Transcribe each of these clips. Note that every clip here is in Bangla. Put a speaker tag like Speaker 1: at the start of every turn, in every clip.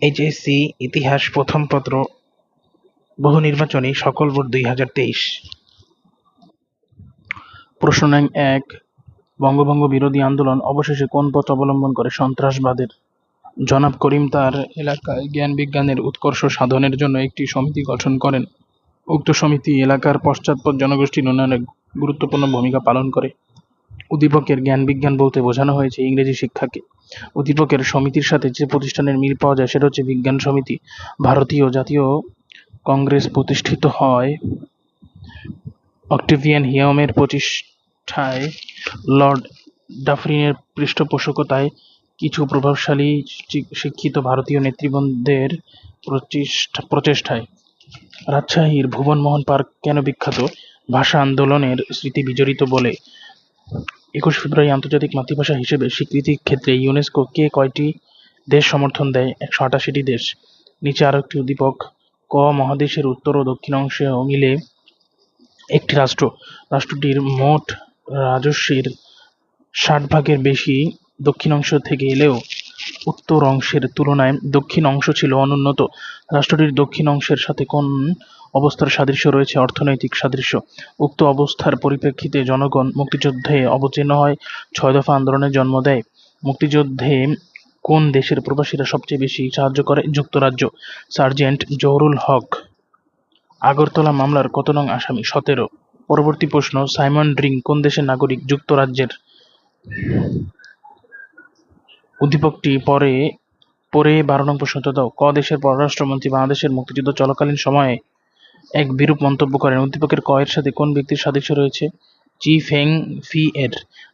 Speaker 1: এইচএসসি ইতিহাস প্রথম পত্র, বহু নির্বাচনী, সকল বোর্ড দুই হাজার তেইশ। প্রশ্ন এক, বঙ্গভঙ্গ বিরোধী আন্দোলন অবশেষে কোন পথ অবলম্বন করে সন্ত্রাসবাদের? জনাব করিম তার এলাকায় জ্ঞান বিজ্ঞানের উৎকর্ষ সাধনের জন্য একটি সমিতি গঠন করেন। উক্ত সমিতি এলাকার পশ্চাৎপদ জনগোষ্ঠীর উন্নয়নে গুরুত্বপূর্ণ ভূমিকা পালন করে। উদ্দীপকের জ্ঞান বিজ্ঞান বলতে বোঝানো হয়েছে ইংরেজি শিক্ষাকে। উদ্দীপকের সমিতির সাথে যে প্রতিষ্ঠানের মিল পাওয়া যায়, সেটা হচ্ছে বিজ্ঞান সমিতি। ভারতীয় জাতীয় কংগ্রেস প্রতিষ্ঠিত হয় অক্টেভিয়ান হিউমের প্রতিষ্ঠায়। লর্ড ডাফরিনের পৃষ্ঠপোষকতায় কিছু প্রভাবশালী শিক্ষিত ভারতীয় নেতৃবৃন্দের প্রচেষ্টা প্রচেষ্টায়। রাজশাহীর ভুবনমোহন পার্ক কেন বিখ্যাত? ভাষা আন্দোলনের স্মৃতি বিজড়িত বলে একুশ ফেব্রুয়ারি আন্তর্জাতিক মাতৃভাষা হিসেবে স্বীকৃতির ক্ষেত্রে ইউনেস্কো কে কয়টি দেশ সমর্থন দেয়? একশো আটাশিটি দেশ। নিচে আরও একটি উদ্দীপক, ক মহাদেশের উত্তর ও দক্ষিণ অংশেও মিলে একটি রাষ্ট্র। রাষ্ট্রটির মোট রাজস্বের ষাট ভাগের বেশি দক্ষিণ অংশ থেকে এলেও উত্তর অংশের তুলনায় দক্ষিণ অংশ ছিল অনুন্নত। রাষ্ট্রটির দক্ষিণ অংশের সাথে কোন অবস্থার সাদৃশ্য রয়েছে, অর্থনৈতিক সাদৃশ্য। উক্ত অবস্থার পরিপ্রেক্ষিতে জনগণ মুক্তিযুদ্ধে অবতীর্ণ হয়, ছয় দফা আন্দোলনের জন্ম দেয়। মুক্তিযুদ্ধে কোন দেশের প্রবাসীরা সবচেয়ে বেশি সাহায্য করে? যুক্তরাজ্য। সার্জেন্ট জহরুল হক, আগরতলা মামলার কত নং আসামি? সতেরো। পরবর্তী প্রশ্ন, সাইমন ড্রিং কোন দেশের নাগরিক যুক্তরাজ্যের? উদ্দীপকটি পরে পরে বারো নং প্রশ্ন দাও। ক দেশের পররাষ্ট্রমন্ত্রী বাংলাদেশের মুক্তিযুদ্ধ চলাকালীন সময়ে এক বিরূপ মন্তব্য করেন। উদ্দীপকের কয়ের সাথে কোন ব্যক্তির সাদৃশ্য রয়েছে? চি ফেং ফি এর।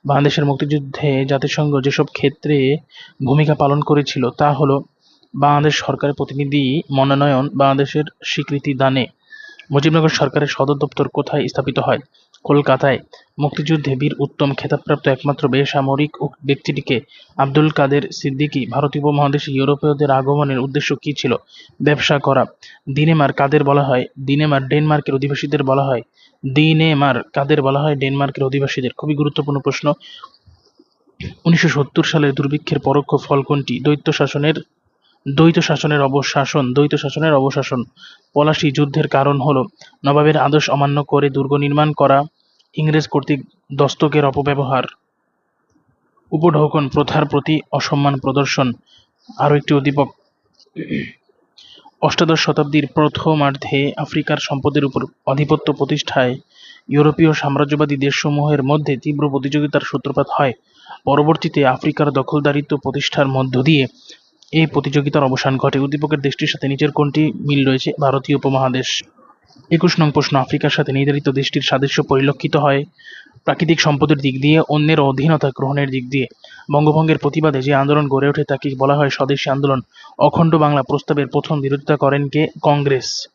Speaker 1: বাংলাদেশের মুক্তিযুদ্ধে জাতিসংঘ যেসব ক্ষেত্রে ভূমিকা পালন করেছিল, তা হলো বাংলাদেশ সরকারের প্রতিনিধি মনোনয়ন, বাংলাদেশের স্বীকৃতি দানে। মুজিবনগর সরকারের সদর দপ্তর কোথায় স্থাপিত হয়? কলকাতায়। মুক্তিযুদ্ধে বীর উত্তম খেতাবপ্রাপ্ত একমাত্র বেসামরিক ব্যক্তিটিকে আব্দুল কাদের সিদ্দিকী ভারতীয় উপমহাদেশে ইউরোপীয়দের আগমনের উদ্দেশ্য কী ছিল? ব্যবসা করা। দিনেমার কাদের বলা হয়, দিনেমার ডেনমার্কের অধিবাসীদের বলা হয়, দিনেমার কাদের বলা হয়, ডেনমার্কের অধিবাসীদের। খুবই গুরুত্বপূর্ণ প্রশ্ন। উনিশশো সত্তর সালের দুর্ভিক্ষের পরোক্ষ ফল কোনটি? দ্বৈত শাসনের দ্বৈত শাসনের অবশাসন, দ্বৈত শাসনের অবশাসন। পলাশী যুদ্ধের কারণ হল, নবাবের আদেশ অমান্য করে দুর্গ নির্মাণ করা ইংরেজ কর্তৃক দস্তকের অপব্যবহার। উপঢৌকন প্রথার প্রতি অসম্মান প্রদর্শন। আরও একটি উদ্দীপক অষ্টাদশ শতাব্দীর প্রথমার্ধে আফ্রিকার সম্পদের উপর আধিপত্য প্রতিষ্ঠায় ইউরোপীয় সাম্রাজ্যবাদী দেশসমূহের মধ্যে তীব্র প্রতিযোগিতার সূত্রপাত হয়। পরবর্তীতে আফ্রিকার দখলদারিত্ব প্রতিষ্ঠার মধ্য দিয়ে এই প্রতিযোগিতার অবসান ঘটে। উদ্দীপকের দেশটির সাথে নিচের কোনটি মিল রয়েছে? ভারতীয় উপমহাদেশ। একুশ নং প্রশ্ন, আফ্রিকার সাথে নির্ধারিত দেশটির সাদৃশ্য পরিলক্ষিত হয় প্রাকৃতিক সম্পদের দিক দিয়ে, অন্যের অধীনতা গ্রহণের দিক দিয়ে। বঙ্গভঙ্গের প্রতিবাদে যে আন্দোলন গড়ে ওঠে তাকে বলা হয় স্বদেশী আন্দোলন। অখণ্ড বাংলা প্রস্তাবের প্রথম বিরোধিতা করেন কে? কংগ্রেস।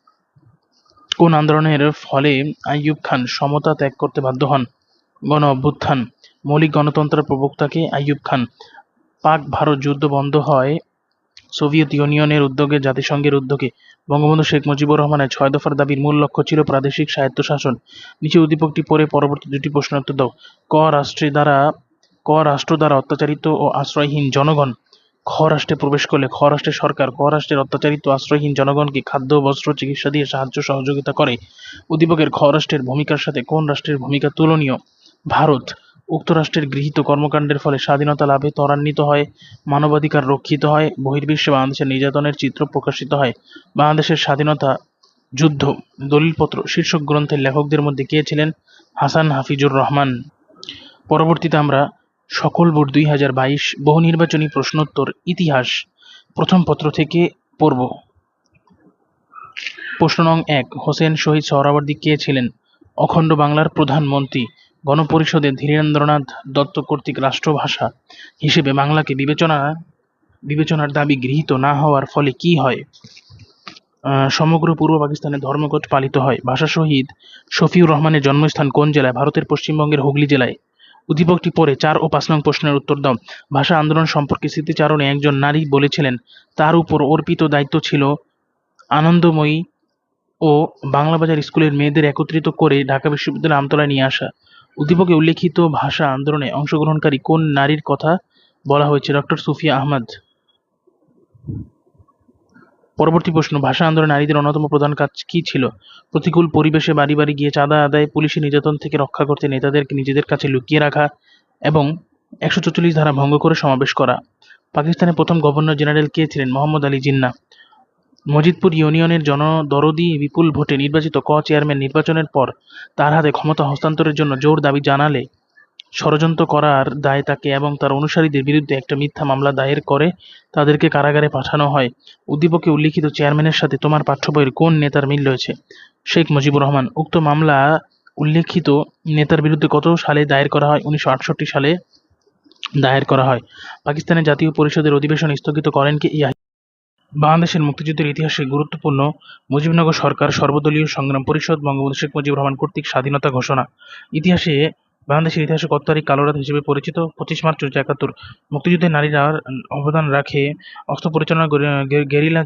Speaker 1: কোন আন্দোলনের ফলে আইয়ুব খান সমতা ত্যাগ করতে বাধ্য হন? গণ অভ্যুত্থান। মৌলিক গণতন্ত্রের প্রবক্তাকে আইয়ুব খান। পাক ভারত যুদ্ধ বন্ধ হয় সোভিয়েত ইউনিয়নের উদ্যোগে, জাতিসংঘের উদ্যোগে বঙ্গবন্ধু শেখ মুজিবুর রহমানের ছয় দফার দাবির মূল লক্ষ্য ছিল প্রাদেশিক স্বায়ত্তশাসন। নিচে উদ্দীপকটি পড়ে পরবর্তী দুটি প্রশ্নের উত্তর দাও। ক রাষ্ট্রে দ্বারা, ক রাষ্ট্র দ্বারা অত্যাচারিত ও আশ্রয়হীন জনগণ। খ রাষ্ট্রে প্রবেশ করলে খ রাষ্ট্রের সরকার, ক রাষ্ট্রের অত্যাচারিত আশ্রয়হীন জনগণকে খাদ্য, বস্ত্র, চিকিৎসা দিয়ে সাহায্য, সহযোগিতা করে। উদ্দীপকের খ রাষ্ট্রের ভূমিকার সাথে কোন রাষ্ট্রের ভূমিকা তুলনীয়? ভারত। উক্ত রাষ্ট্রের গৃহীত কর্মকাণ্ডের ফলে স্বাধীনতা লাভে ত্বরান্বিত হয়, মানবাধিকার রক্ষিত হয়, বহির্বিশ্বে বাংলাদেশের নির্যাতনের চিত্র প্রকাশিত হয়। বাংলাদেশের স্বাধীনতা যুদ্ধ দলিলপত্র শীর্ষক গ্রন্থের লেখকদের মধ্যে কে ছিলেন? হাসান হাফিজুর রহমান। পরবর্তীতে আমরা সকল বোর্ড দুই হাজার বাইশ বহু নির্বাচনী প্রশ্নোত্তর ইতিহাস প্রথম পত্র থেকে পড়ব। প্রশ্ন নং এক, হোসেন শহীদ সোহরাওয়ার্দী কে ছিলেন? অখণ্ড বাংলার প্রধানমন্ত্রী গণপরিষদে ধীরেন্দ্রনাথ দত্ত কর্তৃক রাষ্ট্রভাষা হিসেবে বাংলাকে বিবেচনা, বিবেচনার দাবি গৃহীত না হওয়ার ফলে কি হয়? সমগ্র পূর্ব পাকিস্তানে ধর্মঘট পালিত হয়। ভাষা শহীদ শফিউর রহমানের জন্মস্থান কোন জেলায়? ভারতের পশ্চিমবঙ্গের হুগলি জেলায়। উদ্দীপকটি পরে চার ও পাঁচ নং প্রশ্নের উত্তর দাও। ভাষা আন্দোলন সম্পর্কে স্মৃতিচারণে একজন নারী বলেছিলেন, তার উপর অর্পিত দায়িত্ব ছিল আনন্দময়ী ও বাংলাবাজার স্কুলের মেয়েদের একত্রিত করে ঢাকা বিশ্ববিদ্যালয়ের আমতলায় নিয়ে আসা। উদ্দীপকে উল্লেখিত ভাষা আন্দোলনে অংশগ্রহণকারী কোন নারীর কথা বলা হয়েছে? ডক্টর সুফিয়া আহমদ। পরবর্তী প্রশ্ন, ভাষা আন্দোলনে নারীদের অন্যতম প্রধান কাজ কী ছিল? প্রতিকূল পরিবেশে বাড়ি বাড়ি গিয়ে চাঁদা আদায়, পুলিশি নির্যাতন থেকে রক্ষা করতে নেতাদেরকে নিজেদের কাছে লুকিয়ে রাখা এবং একশো চল্লিশ ধারা ভঙ্গ করে সমাবেশ করা। পাকিস্তানের প্রথম গভর্নর জেনারেল কে ছিলেন? মোহাম্মদ আলী জিন্নাহ মজিদপুর ইউনিয়নের জনদরদি বিপুল ভোটে নির্বাচিত ক চেয়ারম্যান নির্বাচনের পর তার হাতে ক্ষমতা হস্তান্তরের জন্য জোর দাবি জানালে ষড়যন্ত্র করার দায় তাকে এবং তার অনুসারীদের বিরুদ্ধে একটা মিথ্যা মামলা দায়ের করে তাদেরকে কারাগারে পাঠানো হয়। উদ্দীপকে উল্লিখিত চেয়ারম্যানের সাথে তোমার পাঠ্য বইয়ের কোন নেতার মিল রয়েছে? শেখ মুজিবুর রহমান, উক্ত মামলা উল্লিখিত নেতার বিরুদ্ধে কত সালে দায়ের করা হয়? উনিশশো আটষট্টি সালে দায়ের করা হয়। পাকিস্তানের জাতীয় পরিষদের অধিবেশন স্থগিত করেন কি বাংলাদেশের মুক্তিযুদ্ধের ইতিহাসে গুরুত্বপূর্ণ মুজিবনগর সরকার সর্বদলীয় সংগ্রাম পরিষদ বঙ্গবন্ধু শেখ মুজিবুর রহমান কর্তৃক স্বাধীনতা ঘোষণা। ইতিহাসে বাংলাদেশের ইতিহাসে কত তারিখ কালো রাত হিসেবে পরিচিত। পঁচিশ মার্চ উনিশশো একাত্তর মুক্তিযুদ্ধে নারীরা অবদান রাখে অস্ত্র পরিচালনা গেরিলা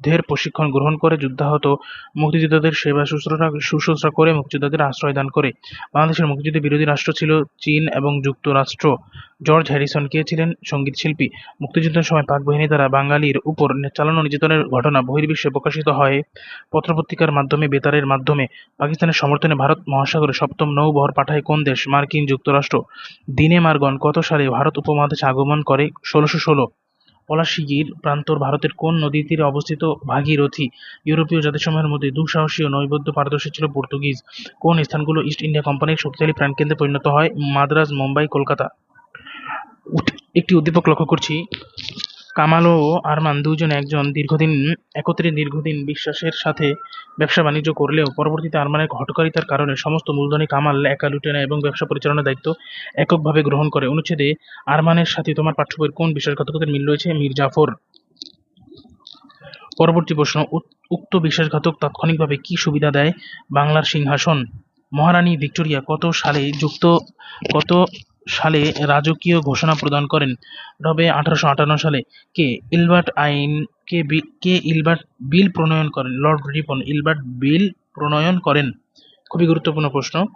Speaker 1: যুদ্ধের প্রশিক্ষণ গ্রহণ করে, যুদ্ধাহত মুক্তিযোদ্ধাদের সেবা শুশ্রূষা শুশ্রূষা করে, মুক্তিযোদ্ধাদের আশ্রয় দান করে। বাংলাদেশের মুক্তিযুদ্ধে বিরোধী রাষ্ট্র ছিল চীন এবং যুক্তরাষ্ট্র। জর্জ হ্যারিসন কে ছিলেন? সংগীত শিল্পী। মুক্তিযুদ্ধের সময় পাক বাহিনী দ্বারা বাঙালির উপর চালানো নির্যাতনের ঘটনা বহির্বিশ্বে প্রকাশিত হয়। পত্রপত্রিকার মাধ্যমে, বেতারের মাধ্যমে, পাকিস্তানের সমর্থনে ভারত মহাসাগরে সপ্তম নৌবহর পাঠায় কোন দেশ? মার্কিন যুক্তরাষ্ট্র। দিনে মার্গন কত সালে ভারত উপমহাদেশে আগমন করে? ষোলোশো ষোলো। পলাশীগির প্রান্তর ভারতের কোন নদীর তীরে অবস্থিত ভাগীরথী? ইউরোপীয় জাতিসমূহের মধ্যে দুঃসাহসী ও নৈবেদ্য পারদর্শী ছিল পর্তুগিজ। কোন স্থানগুলো ইস্ট ইন্ডিয়া কোম্পানির শক্তিশালী প্রাণকেন্দ্রে পরিণত হয়? মাদ্রাজ, মুম্বাই, কলকাতা। একটি উদ্দীপক লক্ষ্য করছি। কামাল ও আরমান দুজনে একজন দীর্ঘদিন, একত্রে দীর্ঘদিন বিশ্বাসের সাথে ব্যবসা বাণিজ্য করলেও পরবর্তীতে আরমানের হঠকারিতার কারণে সমস্ত মূলধনী কামাল, একা লুটে নেয় এবং ব্যবসা পরিচালনার দায়িত্ব এককভাবে গ্রহণ করে। অনুচ্ছেদে, আরমানের সাথে তোমার পাঠ্য বইয়ের কোন বিশ্বাসঘাতকতার মিল রয়েছে? মীর জাফর। পরবর্তী প্রশ্ন উক্ত বিশ্বাসঘাতক তাৎক্ষণিকভাবে কি সুবিধা দেয় বাংলার সিংহাসন? মহারানী ভিক্টোরিয়া কত সালে যুক্ত, কত সালে রাজকীয় ঘোষণা প্রদান করেন। তবে আঠারোশো আটান্ন সালে কে ইলবার্ট আইন, কে কে ইলবার্ট বিল প্রণয়ন করেন? লর্ড রিপন, ইলবার্ট বিল প্রণয়ন করেন? খুবই গুরুত্বপূর্ণ প্রশ্ন।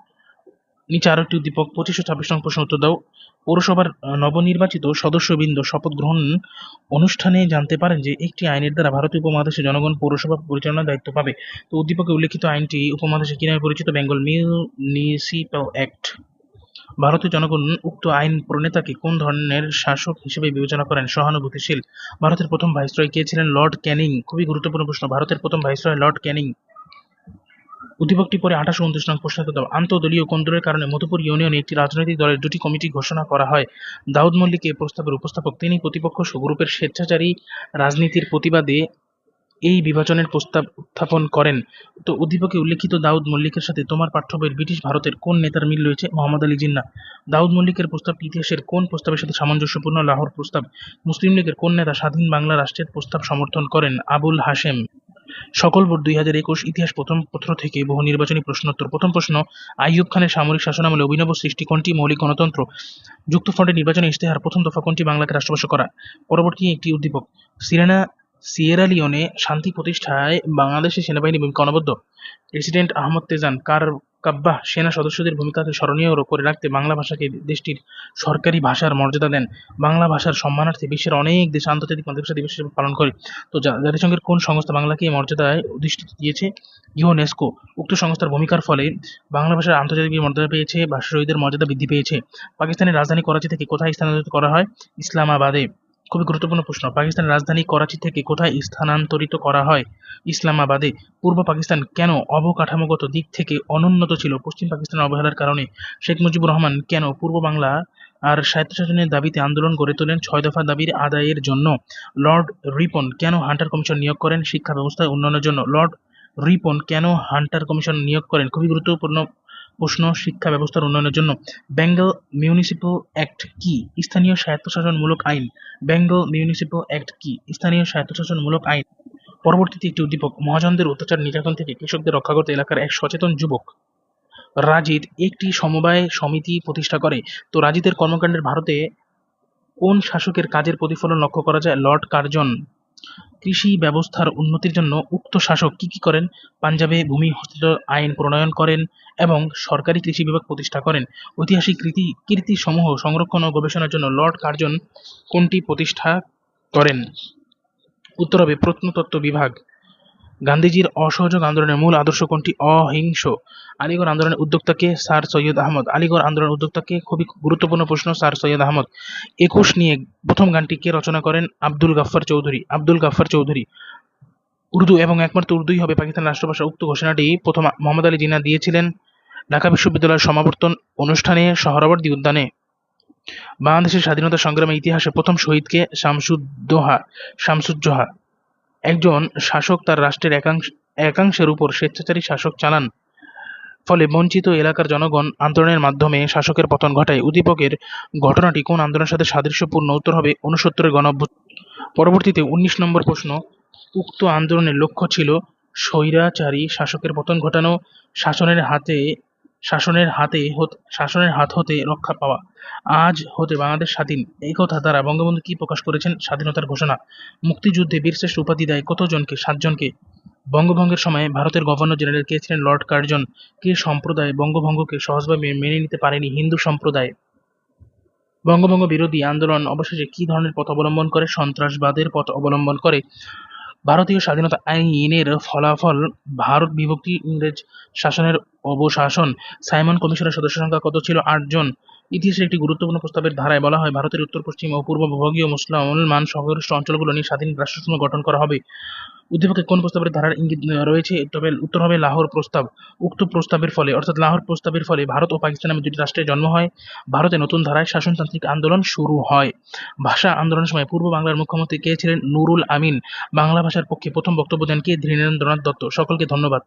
Speaker 1: নিচে আরও একটি উদ্দীপক, পঁচিশ ও ছাব্বিশ নং প্রশ্ন উত্তর দাও। পৌরসভার নবনির্বাচিত সদস্যবৃন্দ শপথ গ্রহণ অনুষ্ঠানে জানতে পারেন যে একটি আইনের দ্বারা ভারতীয় উপমহাদেশে জনগণ পৌরসভা পরিচালনার দায়িত্ব পাবে। তো উদ্দীপকে উল্লেখিত আইনটি উপমহাদেশে কি নামে পরিচিত, বেঙ্গল মিউনিসিপ্যাল অ্যাক্ট। ভারতীয় জনগণ উক্ত আইন প্রণেতাকে কোন ধরনের শাসক হিসেবে বিবেচনা করেন? সহানুভূতিশীল। ভারতের প্রথম ভাইসরয় কে ছিলেন? Lord Canning. খুবই গুরুত্বপূর্ণ প্রশ্ন। ভারতের প্রথম ভাইসরয় লর্ড ক্যানিং। উদ্দীপকটি পরে আঠাশো উনত্রিশ নং প্রশ্ন দাও। আন্তঃদলীয় কোন্দলের কারণে মধুপুর ইউনিয়নে একটি রাজনৈতিক দলের দুটি কমিটি ঘোষণা করা হয়। দাউদ মল্লিক এই প্রস্তাবের উপস্থাপক। তিনি প্রতিপক্ষ গ্রুপের স্বেচ্ছাচারী রাজনীতির প্রতিবাদে এই বিভাজনের প্রস্তাব উত্থাপন করেন। তো উদ্দীপকে উল্লেখিত দাউদ মল্লিকের সাথে তোমার পাঠ্য বইয়ের ব্রিটিশ ভারতের কোন নেতার মিল রয়েছে? মোহাম্মদ আলী জিন্না। দাউদ মল্লিকের প্রস্তাব ইতিহাসের কোন প্রস্তাবের সাথে সামঞ্জস্যপূর্ণ? লাহোর প্রস্তাব। মুসলিম লীগের কোন নেতা স্বাধীন বাংলা রাষ্ট্রের প্রস্তাব সমর্থন করেন? আবুল হাশেম। সকল বোর্ড দুই হাজার একুশ ইতিহাস প্রথম পত্র থেকে বহু নির্বাচনী প্রশ্নোত্তর। প্রথম প্রশ্ন, আইয়ুব খানের সামরিক শাসনামলে অভিনব সৃষ্টি কোনটি? মৌলিক গণতন্ত্র। যুক্তফ্রন্টের নির্বাচনী ইশতেহার প্রথম দফা কোনটি? বাংলাকে রাষ্ট্রভাষা করা। পরবর্তী একটি উদ্দীপক সিরেনা সিয়েরা লিওনে শান্তি প্রতিষ্ঠায় বাংলাদেশের সেনাবাহিনী ভূমিকা অনবদ্য। প্রেসিডেন্ট আহমদ তেজান কার কাব্বাহ সেনা সদস্যদের ভূমিকাকে স্মরণীয় করে রাখতে বাংলা ভাষাকে দেশটির সরকারি ভাষার মর্যাদা দেন। বাংলা ভাষার সম্মানার্থে বিশ্বের অনেক দেশ আন্তর্জাতিক মাতৃভাষা দিবস হিসেবে পালন করে। তো জাতিসংঘের কোন সংস্থা বাংলাকে এই মর্যাদায় অধিষ্ঠিত দিয়েছে? ইউনেস্কো। উক্ত সংস্থার ভূমিকার ফলে বাংলা ভাষার আন্তর্জাতিক মর্যাদা পেয়েছে, ভাষা শহীদের মর্যাদা বৃদ্ধি পেয়েছে। পাকিস্তানের রাজধানী করাচি থেকে কোথায় স্থানান্তরিত করা হয়? ইসলামাবাদে। খুবই গুরুত্বপূর্ণ প্রশ্ন। পাকিস্তানের রাজধানী করাচি থেকে কোথায় স্থানান্তরিত করা হয়? ইসলামাবাদে পূর্ব পাকিস্তান কেন অবকাঠামোগত দিক থেকে অনুন্নত ছিল? পশ্চিম পাকিস্তানের অবহেলার কারণে শেখ মুজিবুর রহমান কেন পূর্ব বাংলা আর স্বায়ত্তশাসনের দাবিতে আন্দোলন গড়ে তোলেন ছয় দফা দাবির আদায়ের জন্য? লর্ড রিপন কেন হান্টার কমিশন নিয়োগ করেন? শিক্ষা ব্যবস্থার উন্নয়নের জন্য লর্ড রিপন কেন হান্টার কমিশন নিয়োগ করেন? খুবই গুরুত্বপূর্ণ প্রশ্ন, শিক্ষা ব্যবস্থার উন্নয়নের জন্য বেঙ্গল মিউনিসিপ্যাল অ্যাক্ট কি? স্থানীয় স্বায়ত্তশাসনমূলক আইন। বেঙ্গল মিউনিসিপ্যাল অ্যাক্ট কি? স্থানীয় স্বায়ত্তশাসনমূলক আইন। পরবর্তীতে একটি উদ্দীপক, মহাজনদের অত্যাচার নির্যাতন থেকে কৃষকদের রক্ষা করতে এলাকার এক সচেতন যুবক। রাজিদ একটি সমবায় সমিতি প্রতিষ্ঠা করে। তো রাজিদের কর্মকাণ্ডের ভারতে কোন শাসকের কাজের প্রতিফলন লক্ষ্য করা যায়? Lord Curzon. কৃষি ব্যবস্থার উন্নতির জন্য উক্ত শাসক কি কি করেন? পাঞ্জাবে ভূমি হস্তান্তর আইন প্রণয়ন করেন এবং সরকারি কৃষি বিভাগ প্রতিষ্ঠা করেন। ঐতিহাসিক কৃতি কীর্তিসমূহ সংরক্ষণ ও গবেষণার জন্য লর্ড কার্জন কোনটি প্রতিষ্ঠা করেন? উত্তর হবে প্রত্নতত্ত্ব বিভাগ। গান্ধীজির অসহযোগ আন্দোলনের মূল আদর্শ কোনটি? অহিংস। আলিগড় আন্দোলনের উদ্যোক্তাকে স্যার সৈয়দ আহমদ। আলিগড় আন্দোলনের উদ্যোক্তা কে? খুবই গুরুত্বপূর্ণ প্রশ্ন, স্যার সৈয়দ আহমদ। একুশ নিয়ে প্রথম গানটি কে রচনা করেন? আব্দুল গাফফার চৌধুরী। আব্দুল গাফফার চৌধুরী। উর্দু এবং একমাত্র উর্দুই হবে পাকিস্তান রাষ্ট্রভাষা উক্ত ঘোষণাটি প্রথম মোহাম্মদ আলী জিনা দিয়েছিলেন ঢাকা বিশ্ববিদ্যালয়ের সমাবর্তন অনুষ্ঠানে সোহরাওয়ার্দী উদ্যানে। বাংলাদেশের স্বাধীনতা সংগ্রামের ইতিহাসে প্রথম শহীদকে শামসুদ্দোহা শামসুজ্জোহা একজন শাসক তার রাষ্ট্রের একাংশ, একাংশের উপর স্বেচ্ছাচারী শাসক চালান। ফলে বঞ্চিত এলাকার জনগণ আন্দোলনের মাধ্যমে শাসকের পতন ঘটায়। উদ্দীপকের ঘটনাটি কোন আন্দোলনের সাথে সাদৃশ্যপূর্ণ উত্তর হবে উনসত্তরের গণ পরবর্তীতে উনিশ নম্বর প্রশ্ন, উক্ত আন্দোলনের লক্ষ্য ছিল স্বৈরাচারী শাসকের পতন ঘটানো, শাসনের হাতে শাসনের হাতে শাসনের হাত হতে রক্ষা পাওয়া। আজ হতে বাংলাদেশ স্বাধীন। এই কথা দ্বারা বঙ্গবন্ধু কি প্রকাশ করেছেন স্বাধীনতার ঘোষণা? মুক্তিযুদ্ধে বীরশ্রেষ্ঠ উপাধি দেয় কতজনকে? সাতজনকে। বঙ্গভঙ্গের সময় ভারতের গভর্নর জেনারেল কে ছিলেন লর্ড কার্জন? কে সম্প্রদায় বঙ্গভঙ্গকে সহজভাবে মেনে নিতে পারেনি হিন্দু সম্প্রদায়? বঙ্গভঙ্গ বিরোধী আন্দোলন অবশেষে কি ধরনের পথ অবলম্বন করে? সন্ত্রাসবাদের পথ অবলম্বন করে? ভারতীয় স্বাধীনতা আইনের ফলাফল, ভারত বিভক্তি ইংরেজ শাসনের অবশাসন। সাইমন কমিশনের সদস্য সংখ্যা কত ছিল? আটজন ইতিহাসের একটি গুরুত্বপূর্ণ প্রস্তাবের ধারায় বলা হয়, ভারতের উত্তর, পশ্চিম ও পূর্ব বিভাগীয় মুসলমান সংখ্যাগরিষ্ঠ অঞ্চলগুলো নিয়ে স্বাধীন রাষ্ট্রসমূহ গঠন করা হবে। উদ্দীপকে কোন প্রস্তাবের ধারার ইঙ্গিত রয়েছে? তবে উত্তর হবে লাহোর প্রস্তাব। উক্ত প্রস্তাবের ফলে, অর্থাৎ লাহোর প্রস্তাবের ফলে ভারত ও পাকিস্তানের দুটি রাষ্ট্রের জন্ম হয়। ভারতে নতুন ধারায় শাসনতান্ত্রিক আন্দোলন শুরু হয়। ভাষা আন্দোলনের সময় পূর্ব বাংলার মুখ্যমন্ত্রী কে ছিলেন? নুরুল আমিন। বাংলা ভাষার পক্ষে প্রথম বক্তব্য দেন কে? ধীরেন্দ্রনাথ দত্ত। সকলকে ধন্যবাদ।